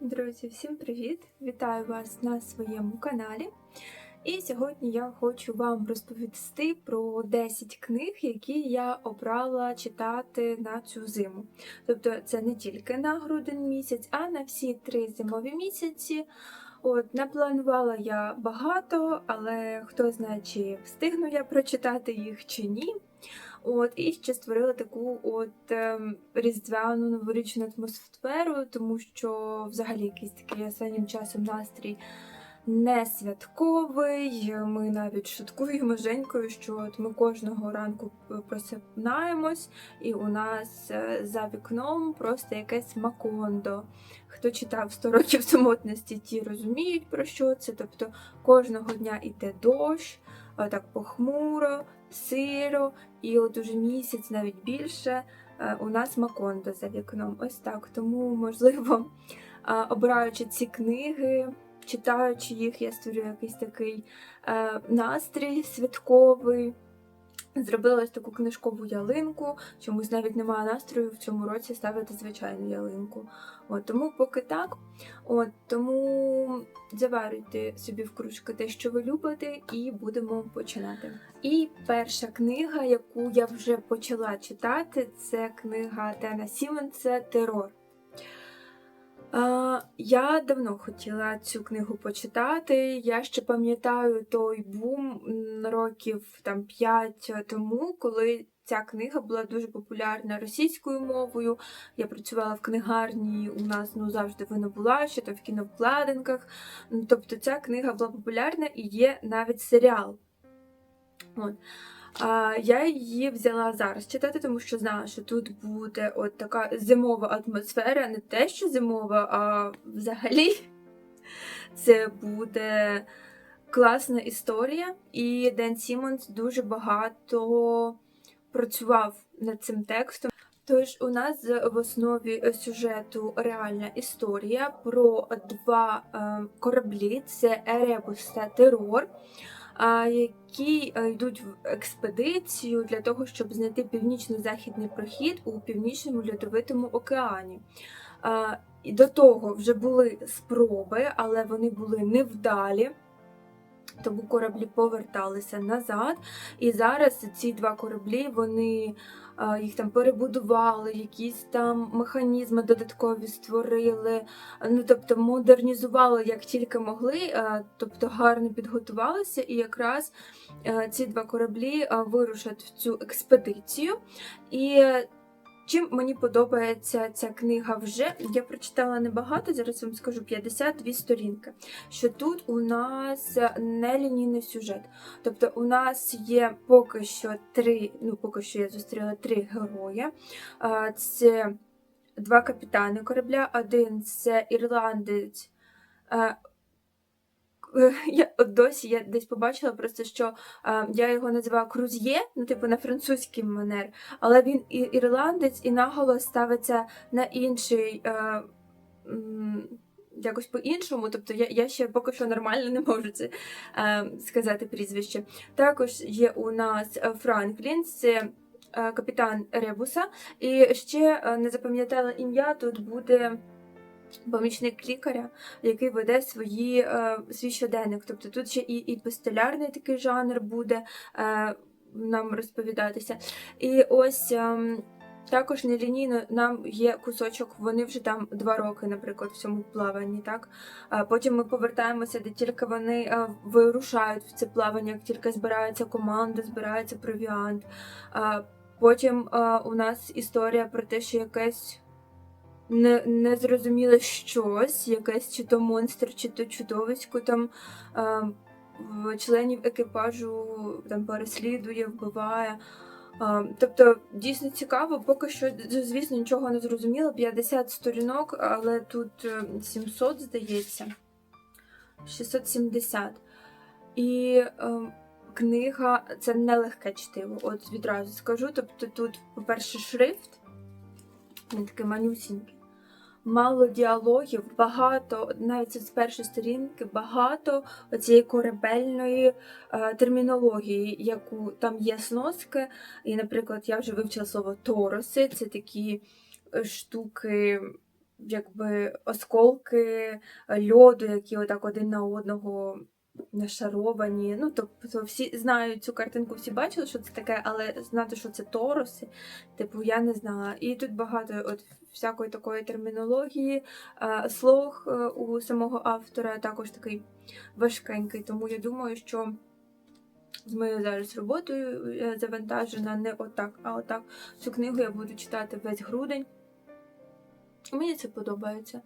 Друзі, всім привіт! Вітаю вас на своєму каналі. І сьогодні я хочу вам розповісти про 10 книг, які я обрала читати на цю зиму. Тобто це не тільки на грудень місяць, а на всі три зимові місяці. От, не планувала я багато, але хто знає, чи встигну я прочитати їх чи ні. От, і ще створила таку от ем, різдвяну новорічну атмосферу, тому що взагалі якийсь такий останнім часом настрій не святковий. Ми навіть шуткуємо Женькою, що от ми кожного ранку просипнаємось, і у нас е, за вікном просто якесь макондо. Хто читав «100 років самотності, ті розуміють про що це. Тобто кожного дня йде дощ, так похмуро, сиро, і от уже місяць, навіть більше, е, у нас Макондо за вікном. Ось так. Тому, можливо, е, обираючи ці книги, читаючи їх, я створюю якийсь такий е, настрій святковий. Зробила таку книжкову ялинку, чомусь навіть немає настрою в цьому році ставити звичайну ялинку. От, Тому поки так. От, Тому заварюйте собі в кружки те, що ви любите, і будемо починати. І перша книга, яку я вже почала читати, це книга Тена Сіменса Терор. Я давно хотіла цю книгу почитати. Я ще пам'ятаю той бум років там 5 тому, коли ця книга була дуже популярна російською мовою. Я працювала в книгарні, у нас ну, завжди вона була, ще то в кіновкладинках. Тобто ця книга була популярна і є навіть серіал. От. Я її взяла зараз читати, тому що знала, що тут буде от така зимова атмосфера, не те, що зимова, а взагалі це буде класна історія. І Ден Сімонс дуже багато працював над цим текстом. Тож у нас в основі сюжету реальна історія про два е, кораблі: це Еребус та Терор які е, йдуть в експедицію для того, щоб знайти північно-західний прохід у північному льодовитому океані. До того вже були спроби, але вони були невдалі. Тому кораблі поверталися назад. І зараз ці два кораблі вони їх там перебудували, якісь там механізми додаткові створили, ну тобто модернізували як тільки могли, тобто гарно підготувалися, і якраз ці два кораблі вирушать в цю експедицію. І Чим мені подобається ця книга вже, я прочитала небагато, зараз вам скажу 52 сторінки. Що тут у нас нелінійний сюжет. Тобто у нас є поки що три, ну поки що я зустріла три герої. Це два капітани корабля, один це ірландець. Я от досі я десь побачила просто, що е, я його називаю круз'є, ну типу на французький манер, але він і ірландець, і наголос ставиться на інший. Е, Якось по-іншому, тобто я я ще поки що нормально не можу це е, сказати прізвище. Також є у нас Франклін, це е, капітан Ребуса, і ще е, не запам'ятала ім'я, тут буде помічник лікаря, який веде свої, е, свій щоденник. Тобто тут ще і і пистолярний такий жанр буде е, нам розповідатися. І ось. Е, також нелінійно нам є кусочок, вони вже там два роки, наприклад, в цьому плаванні. так? Потім ми повертаємося, де тільки вони е, вирушають в це плавання, як тільки збирається команда, збирається провіант. Потім е, у нас історія про те, що якесь не, не зрозуміло щось, якесь чи то монстр, чи то чудовисько там е, членів екіпажу там переслідує, вбиває. Е, тобто дійсно цікаво, поки що, звісно, нічого не зрозуміло. 50 сторінок, але тут 700, е, здається, 670. І е, книга це нелегке чтиво, от відразу скажу. Тобто тут, по-перше, шрифт. Він такий манюсінький. Мало діалогів, багато, навіть з першої сторінки, багато цієї корабельної е, термінології, яку там є сноски. І, наприклад, я вже вивчила слово тороси, це такі е, штуки якби осколки льоду, які отак один на одного нашаровані. Ну, тобто всі знають цю картинку, всі бачили, що це таке, але знати, що це тороси, типу, я не знала. І тут багато от всякої такої термінології, слог е, у самого автора також такий важкенький. Тому я думаю, що з моєю зараз роботою е, завантажена не отак, а отак. Цю книгу я буду читати весь грудень. Мені це подобається.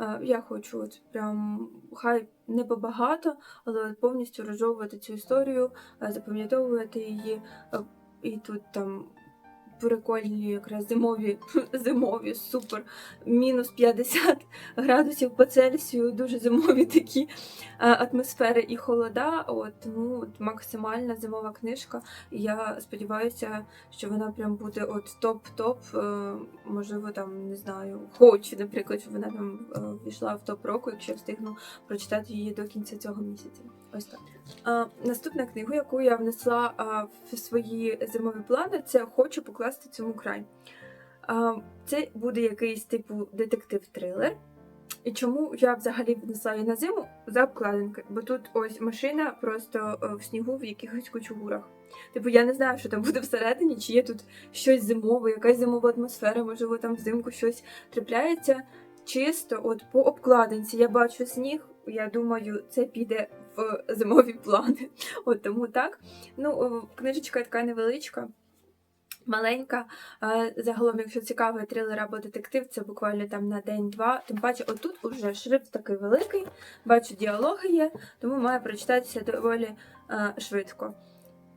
Е, Я хочу от прям хай не побагато, але повністю розжовувати цю історію, е, запам'ятовувати її. Е, І тут там прикольні якраз зимові, зимові, супер, мінус 50 градусів по Цельсію, дуже зимові такі е, атмосфери і холода. От, тому от максимальна зимова книжка. Я сподіваюся, що вона прям буде от топ-топ. е, Можливо, там не знаю, хочу, наприклад, щоб вона там е, війшла в топ року, якщо встигну прочитати її до кінця цього місяця. Ось так. А, наступна книга, яку я внесла а, в свої зимові плани, це хочу покласти цьому край. А, це буде якийсь типу детектив-трилер. І чому я взагалі внесла її на зиму за обкладинки? Бо тут ось машина просто е, в снігу в якихось кучугурах. Типу, я не знаю, що там буде всередині, чи є тут щось зимове, якась зимова атмосфера, можливо, там взимку щось трапляється. Чисто, от по обкладинці я бачу сніг, я думаю, це піде в зимові плани. От тому так. Ну, книжечка така невеличка. Маленька, загалом, якщо цікавий трилер або детектив, це буквально там на день-два. Тим паче, отут уже шрифт такий великий, бачу, діалоги є, тому має прочитатися доволі швидко.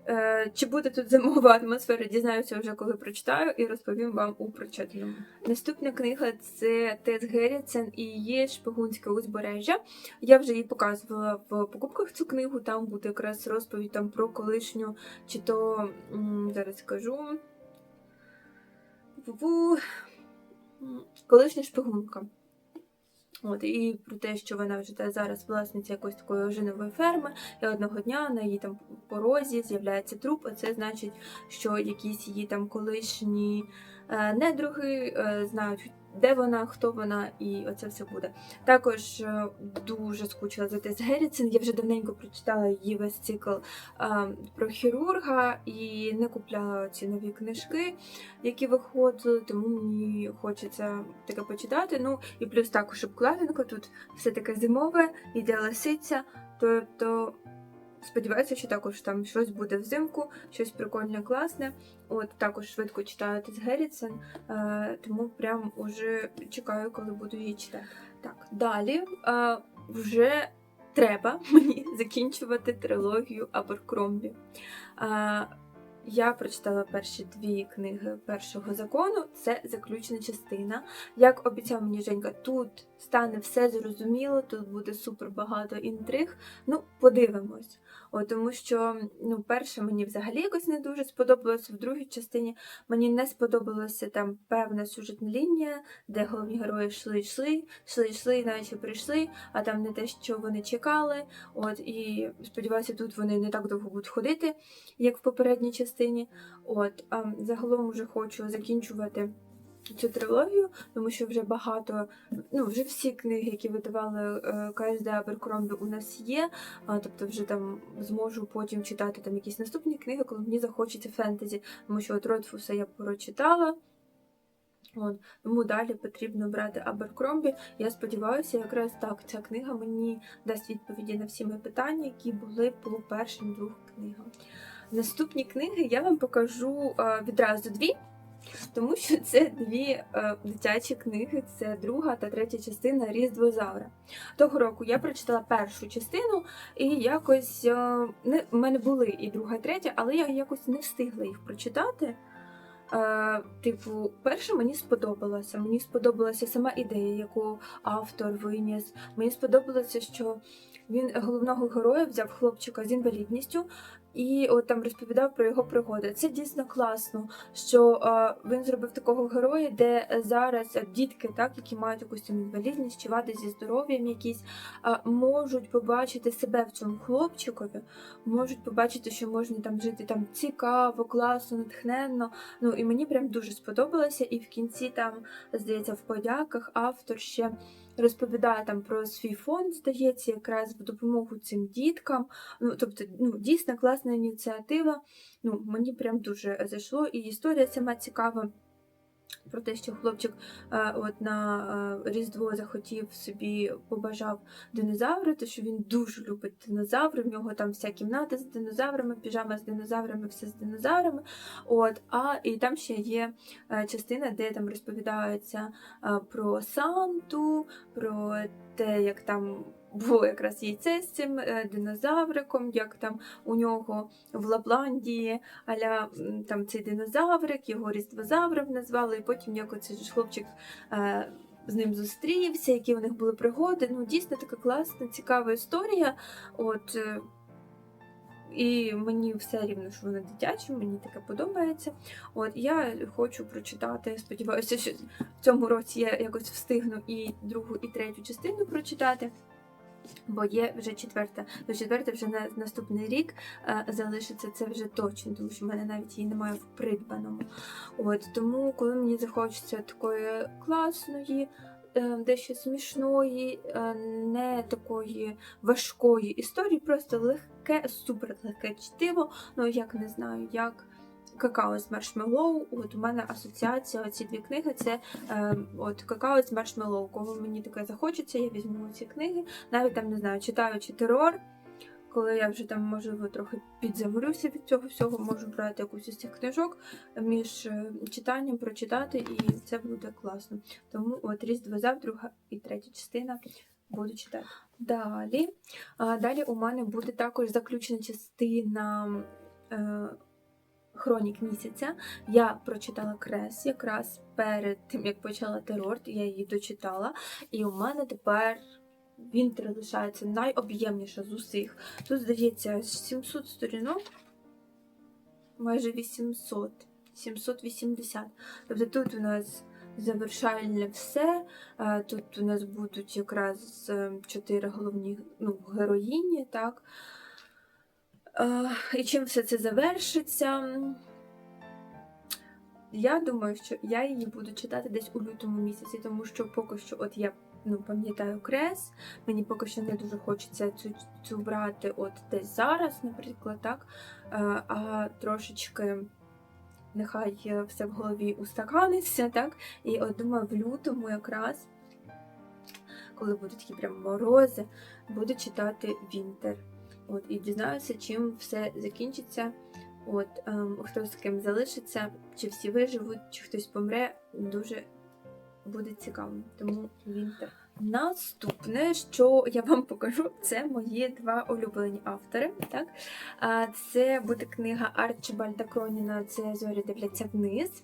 Е, Чи буде тут зимова атмосфера, дізнаюся вже, коли прочитаю, і розповім вам у прочитаному. Наступна книга це Тес Герріцен і її шпигунське узбережжя. Я вже її показувала в покупках цю книгу. Там буде якраз розповідь там про колишню, чи то зараз скажу. Колишня шпигунка. От, і про те, що вона вже зараз власниця якоїсь такої ожинової ферми, і одного дня на її там порозі з'являється труп, а це значить, що якісь її там колишні е, недруги е, знають, де вона, хто вона, і оце все буде. Також е, дуже скучила за Тес Герріцен. Я вже давненько прочитала її весь цикл е, про хірурга і не купляла ці нові книжки, які виходили, тому мені хочеться таке почитати. Ну і плюс також обкладинка тут все таке зимове, іде лисиця, тобто. Сподіваюся, що також там щось буде взимку, щось прикольне, класне. От також швидко читаю Тес Герріцен, е, тому прям уже чекаю, коли буду її читати. Так, далі е, вже треба мені закінчувати трилогію Аберкромбі. Е, я прочитала перші дві книги першого закону. Це заключна частина. Як обіцяв мені Женька, тут стане все зрозуміло, тут буде супер багато інтриг. Ну, подивимось. О, тому що ну, перше мені взагалі якось не дуже сподобалося. В другій частині мені не сподобалася там певна сюжетна лінія, де головні герої йшли, йшли, йшли, йшли, наче прийшли, а там не те, що вони чекали. От і сподіваюся, тут вони не так довго будуть ходити, як в попередній частині. От а загалом вже хочу закінчувати. Цю трилогію, тому що вже багато, ну вже всі книги, які видавали е, КСД Аберкромбі, у нас є. Тобто вже там зможу потім читати там якісь наступні книги, коли мені захочеться фентезі, тому що от Ротфуса я прочитала. От, тому далі потрібно брати Аберкромбі. Я сподіваюся, якраз так ця книга мені дасть відповіді на всі мої питання, які були по першим двох книгам. Наступні книги я вам покажу е, відразу дві. Тому що це дві е, дитячі книги, це друга та третя частина Різдвозавра. Того року я прочитала першу частину, і якось е, не, в мене були і друга, і третя, але я якось не встигла їх прочитати. Типу, перше мені сподобалося. Мені сподобалася сама ідея, яку автор виніс. Мені сподобалося, що він головного героя взяв хлопчика з інвалідністю і от там розповідав про його пригоди. Це дійсно класно, що е, він зробив такого героя, де зараз дітки, так, які мають якусь інвалідність чи вади зі здоров'ям якісь, е, можуть побачити себе в цьому хлопчикові, можуть побачити, що можна там жити там цікаво, класно, натхненно. Ну і мені прям дуже сподобалося. І в кінці там, здається, в подяках автор ще розповідає там про свій фонд, здається, якраз в допомогу цим діткам. Ну, тобто, ну, дійсно класна ініціатива. Ну, мені прям дуже зайшло, і історія сама цікава. Про те, що хлопчик е, от на е, Різдво захотів собі побажав динозаври, то що він дуже любить динозаври. В нього там вся кімната з динозаврами, піжама з динозаврами, все з динозаврами. От, а і там ще є е, частина, де там розповідається про Санту, про те, як там було якраз яйце з цим е, динозавриком, як там у нього в Лапландії аля там цей динозаврик, його різдвозавром назвали, і потім як оцей ж хлопчик. е, З ним зустрівся, які у них були пригоди. Ну, дійсно така класна, цікава історія. От, е, і мені все рівно, що вона дитяча, мені таке подобається. От я хочу прочитати. Сподіваюся, що в цьому році я якось встигну і другу, і третю частину прочитати. Бо є вже четверта, до четверта вже на наступний рік е, залишиться це вже точно, тому що в мене навіть її немає в придбаному. От тому, коли мені захочеться такої класної, е, дещо смішної, е, не такої важкої історії, просто легке, супер легке чтиво. Ну як не знаю, як. Какао з маршмеллоу, от у мене асоціація, оці дві книги це е, от какао з маршмеллоу. Кого мені таке захочеться, я візьму ці книги. Навіть там не знаю, читаючи терор, коли я вже там можливо трохи підзаморюся від цього всього, можу брати якусь із цих книжок між е, читанням, прочитати, і це буде класно. Тому от Різдво зав, друга і третя частина буду читати. Далі. А, далі у мене буде також заключена частина. Е, Хронік місяця. Я прочитала крес якраз перед тим, як почала терор, я її дочитала. І у мене тепер Вінтер лишається найоб'ємніша з усіх. Тут, здається, 700 сторінок, майже 800, 780. Тобто тут у нас завершальне все. Е, Тут у нас будуть якраз е, чотири головні ну, героїні, так. І чим все це завершиться? Я думаю, що я її буду читати десь у лютому місяці, тому що поки що, от я ну, пам'ятаю крес, мені поки що не дуже хочеться цю, цю брати от десь зараз, наприклад, так. Е, А трошечки нехай е, все в голові устаканиться, так. І от думаю, в лютому якраз, коли будуть такі прям морози, буду читати Вінтер. От, і дізнаюся, чим все закінчиться. От, ем, хто з ким залишиться, чи всі виживуть, чи хтось помре, дуже буде цікаво. Тому Вінтер. Наступне, що я вам покажу, це мої два улюблені автори. Так? Це буде книга Арчибальда Кроніна Це зорі дивляться вниз.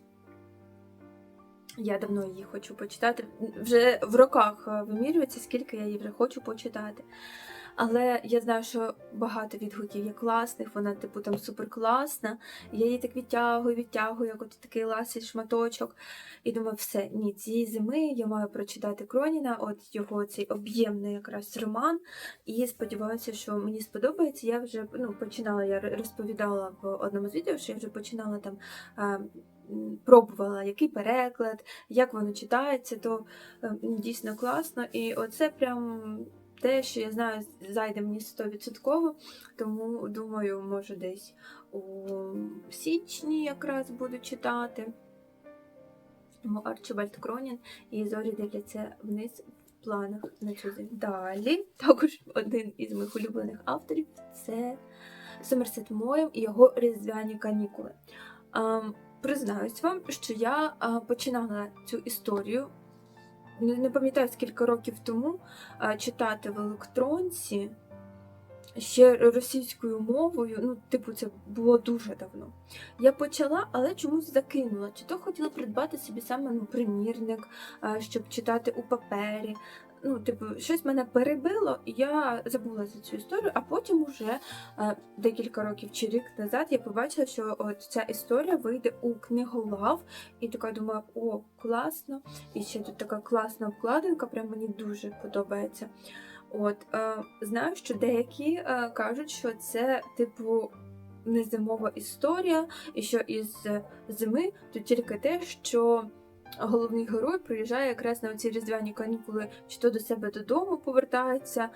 Я давно її хочу почитати. Вже в роках е, вимірюється, скільки я її вже хочу почитати. Але я знаю, що багато відгуків є класних, вона, типу, там суперкласна. Я її так відтягую, відтягую, як от такий ласий шматочок. І думаю, все, ні, цієї зими я маю прочитати Кроніна, от його цей об'ємний якраз роман. І сподіваюся, що мені сподобається. Я вже ну, починала, я розповідала в одному з відео, що я вже починала там. Пробувала, який переклад, як воно читається, то е, дійсно класно. І оце прям те, що я знаю, зайде мені 100%, тому думаю, може десь у січні якраз буду читати. Арчибальд Кронін і зорі дивляться вниз в планах на цю зиму. Далі також один із моїх улюблених авторів це Сомерсет Моєм і його різдвяні канікули. Ем, Признаюсь вам, що я починала цю історію не пам'ятаю скільки років тому читати в електронці ще російською мовою. Ну, типу, це було дуже давно. Я почала, але чомусь закинула. Чи то хотіла придбати собі саме ну, примірник, щоб читати у папері. Ну, типу, щось мене перебило, і я забула за цю історію, а потім уже е, декілька років чи рік назад я побачила, що от ця історія вийде у книголав, і така думаю, о, класно! І ще тут така класна обкладинка, прям мені дуже подобається. От, е, знаю, що деякі е, кажуть, що це, типу, не зимова історія, і що із зими тут тільки те, що головний герой приїжджає якраз на ці різдвяні канікули, чи то до себе додому повертається,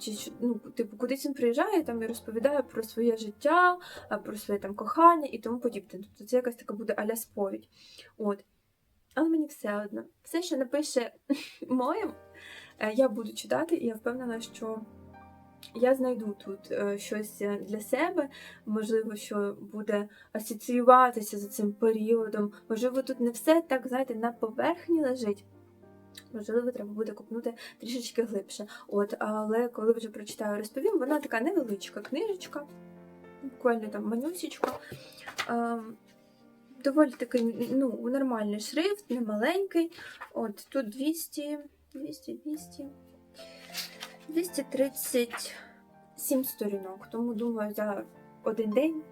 чи ну, типу, кудись він приїжджає там і розповідає про своє життя, про своє там кохання і тому подібне. Тобто це якась така буде аля сповідь. От. Але мені все одно. Все, що напише моїм, е, я буду читати, і я впевнена, що я знайду тут е, щось е, для себе, можливо, що буде асоціюватися з цим періодом. Можливо, тут не все так, знаєте, на поверхні лежить. Можливо, треба буде купнути трішечки глибше. От, але коли вже прочитаю, розповім, вона така невеличка книжечка, буквально там манюсічка. Ем, доволі такий ну, нормальний шрифт, не маленький. От тут 200, 200, 200, 237 сторінок. Тому думаю, за один день,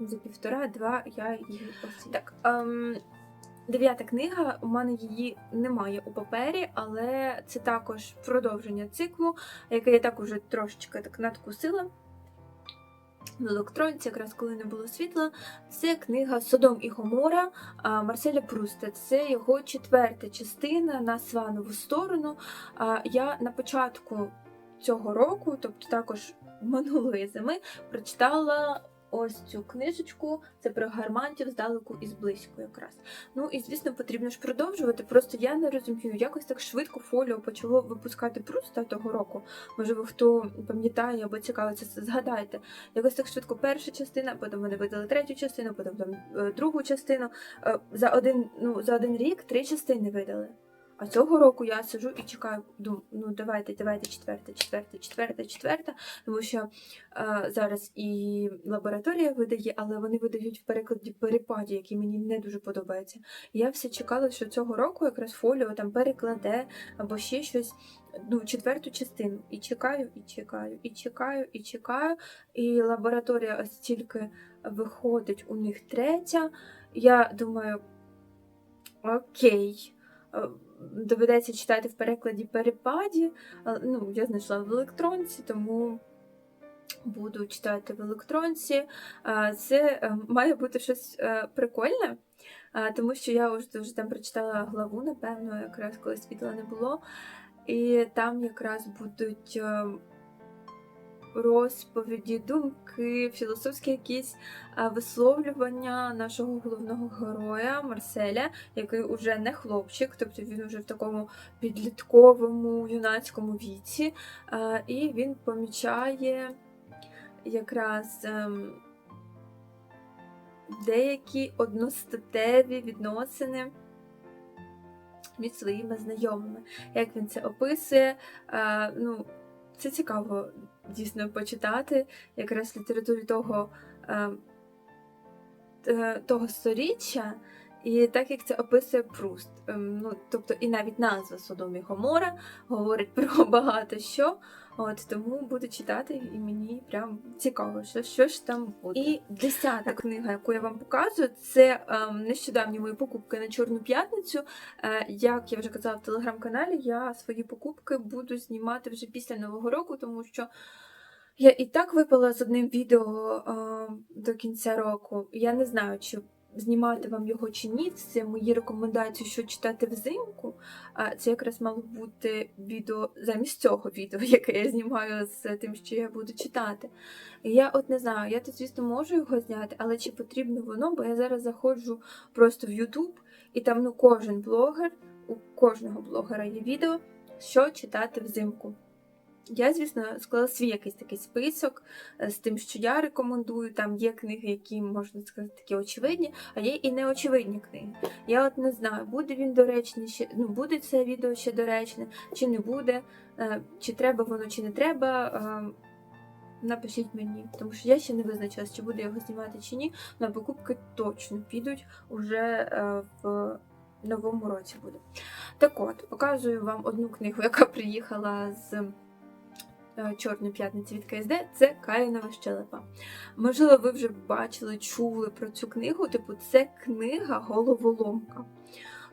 за півтора-два я її ось. Так. Ем, Дев'ята книга, у мене її немає у папері, але це також продовження циклу, яке я так уже трошечки так надкусила. В електронці, якраз коли не було світла, це книга Содом і Гомора Марселя Пруста. Це його четверта частина на сванову сторону. Я на початку цього року, тобто також минулої зими, прочитала ось цю книжечку. Це про гармантів здалеку і зблизьку якраз. Ну і звісно, потрібно ж продовжувати. Просто я не розумію, якось так швидко фоліо почало випускати Пруста того року. Можливо, хто пам'ятає або цікавиться, згадайте. Якось так швидко перша частина, потім вони видали третю частину, потім там е, другу частину. Е, За один, ну, за один рік три частини видали. А цього року я сиджу і чекаю, думаю, ну давайте, давайте, четверта, четверта, четверта, четверта. Тому що е, зараз і лабораторія видає, але вони видають в перекладі перепаді, який мені не дуже подобається. Я все чекала, що цього року якраз фоліо там перекладе або ще щось. Ну, четверту частину. І чекаю, і чекаю, і чекаю, і чекаю. І лабораторія ось тільки виходить у них третя. Я думаю, окей. Доведеться читати в перекладі перепаді. Ну, я знайшла в електронці, тому буду читати в електронці. Це е, має бути щось е, прикольне, тому що я вже, вже там прочитала главу, напевно, якраз коли світла не було. І там якраз будуть е, розповіді, думки, філософські якісь висловлювання нашого головного героя Марселя, який уже не хлопчик, тобто він вже в такому підлітковому юнацькому віці, і він помічає якраз ем, деякі одностатеві відносини між своїми знайомими. Як він це описує, ну, це цікаво дійсно почитати, якраз літературі того, е, е, того сторіччя. І так як це описує Пруст, Ем, ну тобто і навіть назва Содом і Гомора говорить про багато що. От тому буду читати, і мені прям цікаво, що, що ж там буде. І десята книга, яку я вам показую, це ем, нещодавні мої покупки на Чорну п'ятницю. Е, як я вже казала в телеграм-каналі, я свої покупки буду знімати вже після Нового року, тому що я і так випала з одним відео е, до кінця року. Я не знаю, чи знімати вам його чи ні. Це мої рекомендації, що читати взимку. Це якраз мало бути відео замість цього відео, яке я знімаю з тим, що я буду читати. Я от не знаю, я тут, звісно, можу його зняти, але чи потрібно воно, бо я зараз заходжу просто в YouTube, і там ну кожен блогер, у кожного блогера є відео, що читати взимку. Я, звісно, склала свій якийсь такий список е, з тим, що я рекомендую. Там є книги, які, можна сказати, такі очевидні, а є і неочевидні книги. Я от не знаю, буде він доречний, ще, ну, буде це відео ще доречне, чи не буде, е, чи треба воно, чи не треба. е, Напишіть мені, тому що я ще не визначилась, чи буду його знімати чи ні. На покупки точно підуть уже в новому році буде. Так от, показую вам одну книгу, яка приїхала з Чорної п'ятниці від КСД. Це Каїнова щелепа. Можливо, ви вже бачили, чули про цю книгу. Типу, це книга головоломка.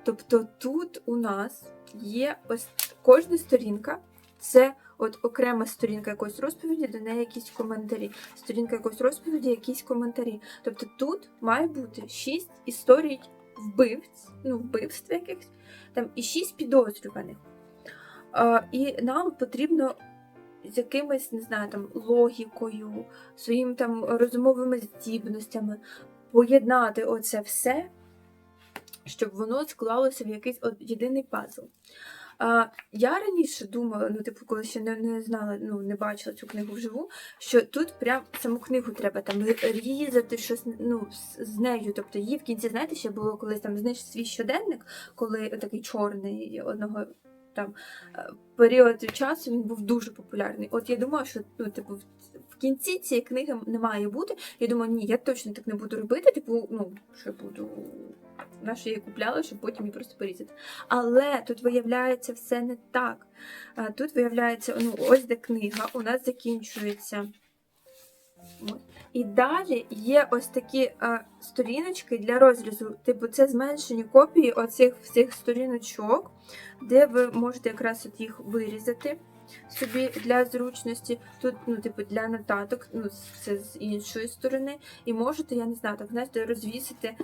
Тобто тут у нас є ось кожна сторінка, це от окрема сторінка якоїсь розповіді, до неї якісь коментарі. Сторінка якоїсь розповіді, якісь коментарі. Тобто тут має бути шість історій вбивць, ну, вбивств якихось, там і шість підозрюваних. А, і нам потрібно з якимось, не знаю, там, логікою, своїми там розумовими здібностями поєднати оце все, щоб воно склалося в якийсь єдиний пазл. А, я раніше думала, ну, типу, коли ще не, не знала, ну, не бачила цю книгу вживу, що тут прям саму книгу треба там різати щось ну, з нею. Тобто її в кінці, знаєте, ще було колись там знаєш, свій щоденник, коли такий чорний одного там е, період часу він був дуже популярний. От я думаю, що ну, типу, в- кінці цієї книги не має бути. Я думаю, ні, я точно так не буду робити. Типу, ну, що я буду. На що її купляли, щоб потім її просто порізати. Але тут виявляється все не так. Тут виявляється, ну, ось де книга, у нас закінчується. І далі є ось такі а, сторіночки для розрізу. Типу, це зменшені копії оцих всіх сторіночок, де ви можете якраз от їх вирізати собі для зручності. Тут, ну, типу, для нотаток, ну, це з іншої сторони. І можете, я не знаю, так, знаєте, розвісити,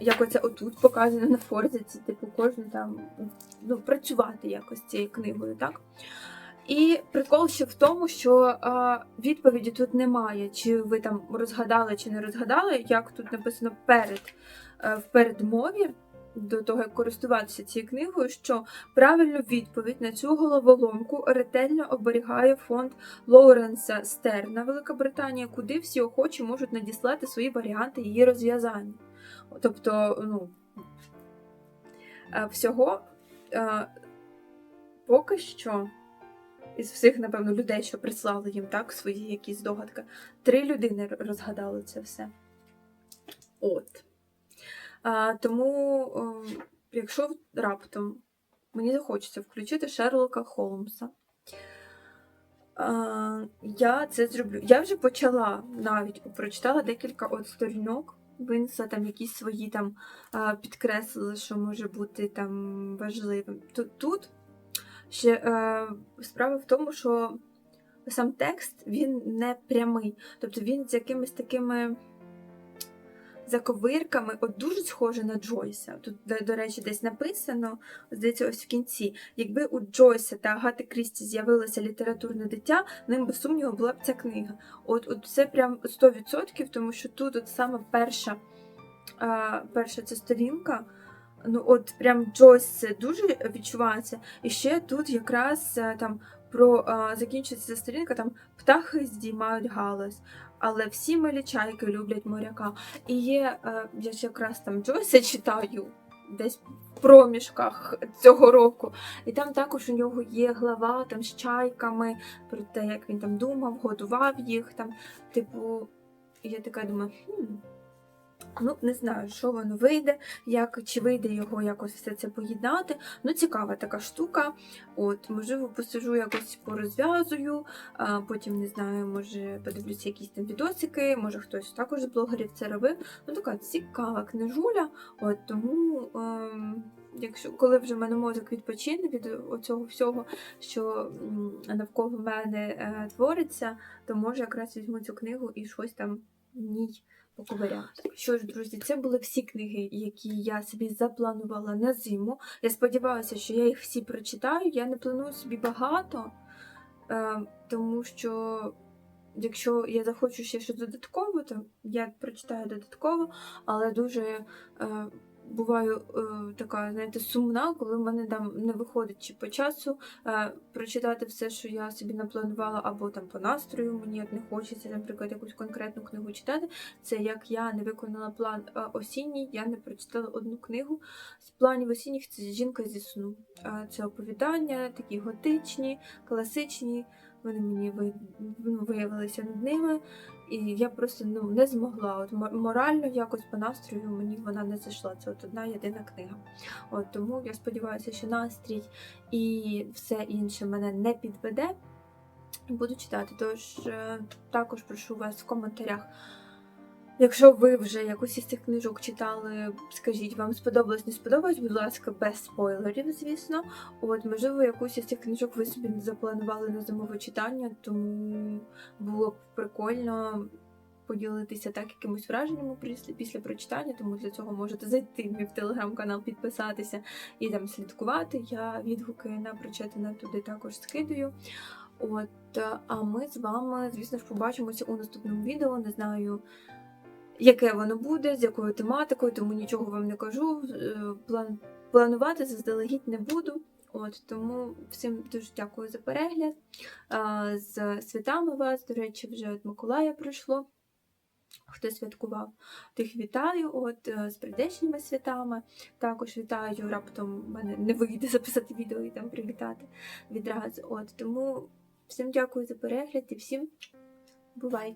як оце отут показано на форзиці, типу, кожен там ну, працювати якось цією книгою, так? І прикол ще в тому, що а, відповіді тут немає, чи ви там розгадали чи не розгадали, як тут написано перед е, в передмові до того, як користуватися цією книгою, що правильну відповідь на цю головоломку ретельно оберігає фонд Лоуренса Стерна Велика Британія, куди всі охочі можуть надіслати свої варіанти її розв'язання. Тобто, ну е, всього е, поки що із всіх, напевно, людей, що прислали їм так, свої якісь здогадки, три людини розгадали це все. От. А, тому, якщо раптом мені захочеться включити Шерлока Холмса, а, я це зроблю. Я вже почала навіть прочитала декілька от сторінок. Винесла там якісь свої там підкреслили, що може бути там важливим. Тут, тут ще е, справа в тому, що сам текст він не прямий. Тобто він з якимись такими заковирками, от дуже схоже на Джойса. Тут, до, до речі, десь написано, здається, ось в кінці. Якби у Джойса та Агати Крісті з'явилося літературне дитя, ним без сумніву була б ця книга. От, от це прям 100%, тому що тут от саме перша, а, перша ця сторінка. Ну, от прям Джойс дуже відчувається. І ще тут якраз е, там про а, закінчується сторінка, там птахи здіймають галас, але всі милі чайки люблять моряка. І є, е, я ж якраз там Джойса читаю десь в проміжках цього року. І там також у нього є глава там з чайками про те, як він там думав, годував їх там. Типу, я така думаю, хм. Ну, не знаю, що воно вийде, як, чи вийде його якось все це поєднати. Ну, цікава така штука. От, можливо, посижу якось порозв'язую, потім не знаю, може подивлюся якісь там відосики, може хтось також з блогерів це робив. Ну, така цікава книжуля. От тому, ем, якщо коли вже в мене мозок відпочине від оцього всього, що навколо мене е, твориться, то може якраз візьму цю книгу і щось там в ній поковиряти. Що ж, друзі, це були всі книги, які я собі запланувала на зиму. Я сподіваюся, що я їх всі прочитаю. Я не планую собі багато, е, тому що якщо я захочу ще щось додатково, то я прочитаю додатково, але дуже е, буваю е, така, знаєте, сумна, коли в мене там не виходить чи по часу е, прочитати все, що я собі напланувала, або там по настрою мені не хочеться, наприклад, якусь конкретну книгу читати. Це як я не виконала план е, осінній, я не прочитала одну книгу. З планів осінніх це жінка зі сну. Це оповідання, такі готичні, класичні. Вони мені виявилися над нудними, і я просто ну, не змогла. От морально якось по настрою мені вона не зайшла. Це от одна єдина книга. От тому я сподіваюся, що настрій і все інше мене не підведе. Буду читати. Тож е, також прошу вас в коментарях. Якщо ви вже якусь із цих книжок читали, скажіть, вам сподобалось, не сподобалось, будь ласка, без спойлерів, звісно. От, можливо, якусь із цих книжок ви собі не запланували на зимове читання, тому було б прикольно поділитися так якимось враженнями після, після прочитання, тому для цього можете зайти в мій телеграм-канал, підписатися і там слідкувати. Я відгуки на прочитане туди також скидаю. От, а ми з вами, звісно ж, побачимося у наступному відео. Не знаю, яке воно буде, з якою тематикою, тому нічого вам не кажу. Е, План, планувати заздалегідь не буду. От тому всім дуже дякую за перегляд. З святами вас, до речі, вже від Миколая пройшло. Хто святкував, тих вітаю. От е, з прийдешніми святами. Також вітаю. Раптом мене не вийде записати відео і там привітати відразу. От тому всім дякую за перегляд і всім бувай!